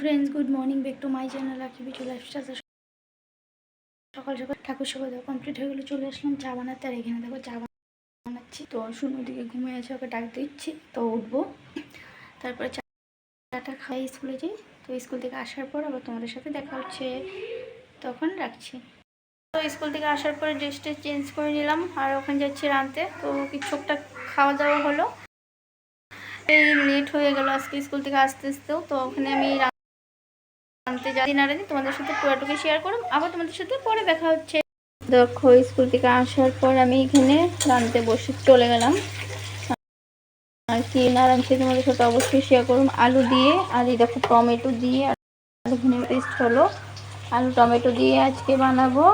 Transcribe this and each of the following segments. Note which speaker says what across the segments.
Speaker 1: Friends good morning back to my channel আকিবি চলে আসছে সকাল সকাল ঠাকুর দেওয়া কমপ্লিট হয়ে গেলো, চলে আসলাম চা বানাতে। আর এখানে দেখো চা বানাচ্ছি। তো শুনো দিকে ঘুমিয়ে আছে, ওকে ডাক দিচ্ছি, তো উঠবো। তারপরে চাটা খাই স্কুলে যাই। তো স্কুল থেকে আসার পর আবার তোমাদের সাথে দেখা হচ্ছে। তখন রাখছি। তো স্কুল থেকে আসার পরে ড্রেসটা চেঞ্জ করে নিলাম, আর ওখানে যাচ্ছি রাঁধতে। তো কিছু একটা খাওয়া দাওয়া হলো। এই লেট হয়ে গেল আজকে স্কুল থেকে আসতে আসতেও, তো ওখানে আমি আনতে যাই না দিন তোমাদের সাথে পুরোটুকু শেয়ার করুন আবার তোমাদের সাথে পরে দেখা হচ্ছে। দেখো স্কুল থেকে আসার পর আমি এখানে রাঁধতে বসে চলে গেলাম। আর কি, নারায়ণ খেয়ে তোমাদের সাথে অবশ্যই শেয়ার করুন আলু দিয়ে, আর এই দেখো টমেটো দিয়ে, আর এখানে পেস্ট হলো। আলু, টমেটো দিয়ে আজকে বানাবো,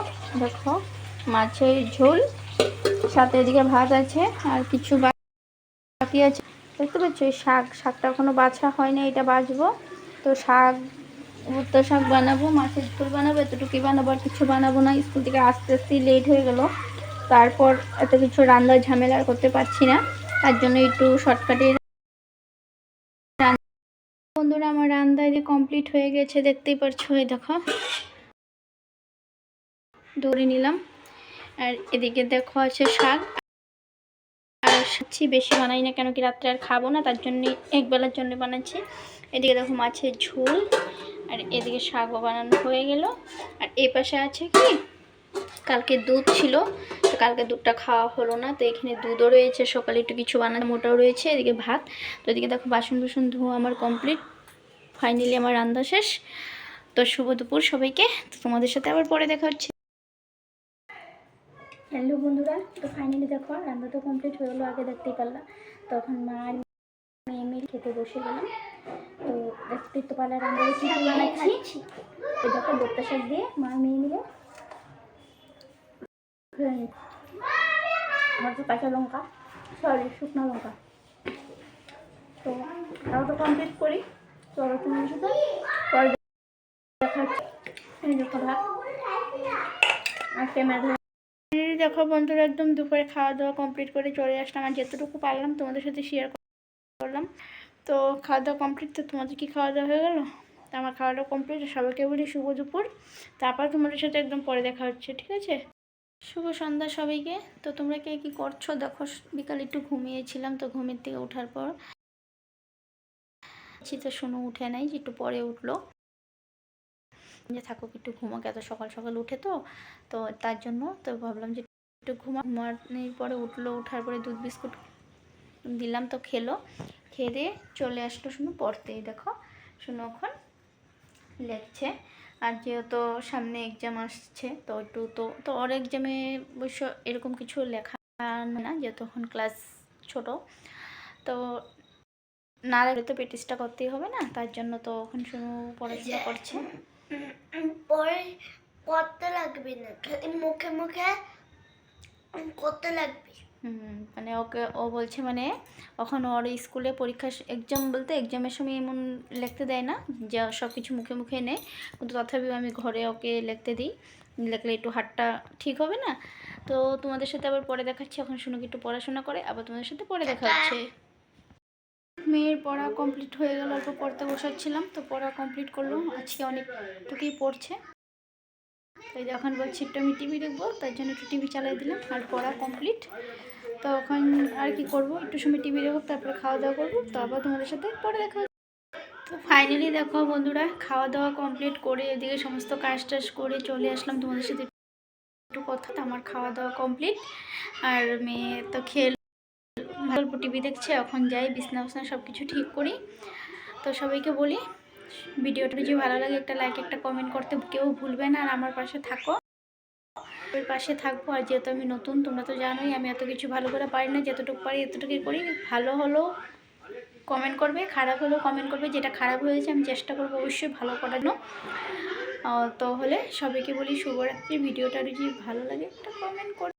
Speaker 1: দেখো, মাছের ঝোল। সাথে এদিকে ভাত আছে, আর কিছু বাকি আছে। দেখতে পাচ্ছ শাক, শাকটা এখনও বাছা হয় না এটা বাছবো। তো শাক ভুট্টা শাক বানাবো, মাছের ঝোল বানাবো, এতটুকুই বানাবো, আর কিছু বানাবো না। স্কুল থেকে আস্তে আস্তে লেট হয়ে গেল। তারপর এত কিছু রান্নার ঝামেলা করতে পারছি না। তার জন্য একটু শর্টকাটে বন্ধুরা, আমার রান্না দিয়ে কমপ্লিট হয়ে গেছে, দেখতেই পারছ এই দেখো। দৌড়ে নিলাম। আর এদিকে দেখো আছে শাক। সাচ্ছি বেশি বানাই না কেন কি রাত্রে আর খাব না, তার জন্য একবেলার জন্য বানাচ্ছি। এদিকে দেখো মাছের ঝোল, আর এদিকে শাকও বানানো হয়ে গেল। আর এ পাশে আছে কি? কালকে দুধ ছিল, তো কালকে দুধটা খাওয়া হলো না, তো এখানে দুধও রয়েছে, সকালে একটু কিছু বানানো, মোটাও রয়েছে, এদিকে ভাত। তো এদিকে দেখো বাসন বাসন ধোয়া আমার কমপ্লিট, ফাইনালি আমার রান্না শেষ। তো শুভ দুপুর সবাইকে, তো তোমাদের সাথে আবার পরে দেখা হচ্ছে। হ্যালো বন্ধুরা, তো ফাইনালি দেখো, রান্না তো কমপ্লিট হয়ে গেলো, আগে দেখতেই পারলাম তখন মা আর মেয়ে মেয়ে খেতে বসে গেলাম তো দেখতেই তো পারলাম রান্না কি বানাচ্ছি। তো দেখো দত্তা শাক দিয়ে মা মেয়ে মিলে আমার তো কাঁচা লঙ্কা, সরি, শুকনো লঙ্কা। তো তাও তো কমপ্লিট করি। চলো তোমার সাথে পরে দেখা হচ্ছে। এই ভাত। আর ক্যামেরা দেখো বন্ধুরা, একদম দুপুরে খাওয়া দাওয়া কমপ্লিট করে চলে আসলাম। আর যতটুকু পারলাম তোমাদের সাথে শেয়ার করলাম। তো খাওয়া দাওয়া কমপ্লিট তো তোমাদের কি খাওয়া দাওয়া হয়ে গেলো? তো আমার খাওয়া দাওয়া কমপ্লিট সবাইকে বলি শুভ দুপুর। তারপর তোমাদের সাথে একদম পরে দেখা হচ্ছে, ঠিক আছে? শুভ সন্ধ্যা সবাইকে। তো তোমরা কে কী করছ? দেখো, বিকাল একটু ঘুমিয়েছিলাম, তো ঘুমের থেকে ওঠার পর। তো শোনো উঠে নাই যে একটু পরে উঠল। যে থাকুক, একটু ঘুমাক। এত সকাল সকাল উঠে তো তো তার জন্য তো ভাবলাম যে একটু ঘুমা ঘুমানোর পরে উঠল, উঠার পরে দুধ বিস্কুট দিলাম তো খেলো। খেয়ে দিয়ে চলে আসলো শুনো পড়তেই দেখো। শুনো এখন লেখছে। আর যেহেতু সামনে এক্সাম আসছে, তো একটু তো তো ওর এক্সামে অবশ্য এরকম কিছু লেখা না, যেহেতু এখন ক্লাস ছোট। তো না তো প্র্যাকটিসটা করতেই হবে না, তার জন্য তো এখন শুনু পড়াশোনা করছে।
Speaker 2: পরে করতে লাগবে না। খালি মুখে মুখে করতে লাগবে।
Speaker 1: মানে ওকে, ও বলছে মানে এখন ওর স্কুলে পরীক্ষা এক্সাম বলতে এক্সামের সময় এমন লিখতে দেয় না, যে সব কিছু মুখে মুখে নেয়। কিন্তু তথাপিও আমি ঘরে ওকে লিখতে দিই। লিখলে একটু হাতটা ঠিক হবে না। তো তোমাদের সাথে আবার পরে দেখাচ্ছি। এখন শুনুক একটু পড়াশোনা করে, আবার তোমাদের সাথে পরে দেখা হচ্ছে। মেয়ের পড়া কমপ্লিট হয়ে গেল, অল্প পড়তে বসাচ্ছিলাম, তো পড়া কমপ্লিট করল। আজকে অনেক অনেকটুকুই পড়ছে। তো যখন বলছি, একটু আমি টিভি দেখব, তার জন্য একটু টিভি চালাই দিলাম, আর পড়া কমপ্লিট তো এখন আর কি করব, একটু সময় টিভি দেখব, তারপরে খাওয়া দাওয়া করব, তো আবার তোমাদের সাথে পরে দেখা তো ফাইনালি দেখো বন্ধুরা খাওয়া দাওয়া কমপ্লিট করে এদিকে সমস্ত কাজ টাজ করে চলে আসলাম তোমাদের সাথে। একটু কথা আমার খাওয়া দাওয়া কমপ্লিট আর মেয়ে তো খেল গল্প টিভি দেখছে, এখন যাই, বিছনা বিছনা সব কিছু ঠিক করি। তো সবাইকে বলি, ভিডিওটা যদি ভালো লাগে, একটা লাইক একটা কমেন্ট করতে কেউ ভুলবে না, আর আমার পাশে থাকো। ওর পাশে থাকব, আর যেহেতু আমি নতুন, তোমরা তো জানোই, আমি এত কিছু ভালো করে পারি না, যতটুকু পারি এতটুকুই করি। ভালো হলেও কমেন্ট করবে, খারাপ হলেও কমেন্ট করবে, যেটা খারাপ হয়েছে আমি চেষ্টা করব অবশ্যই ভালো করার জন্য। তো হলে সবাইকে বলি, শুভরাত্রি, ভিডিওটা যদি ভালো লাগে, একটা কমেন্ট করবে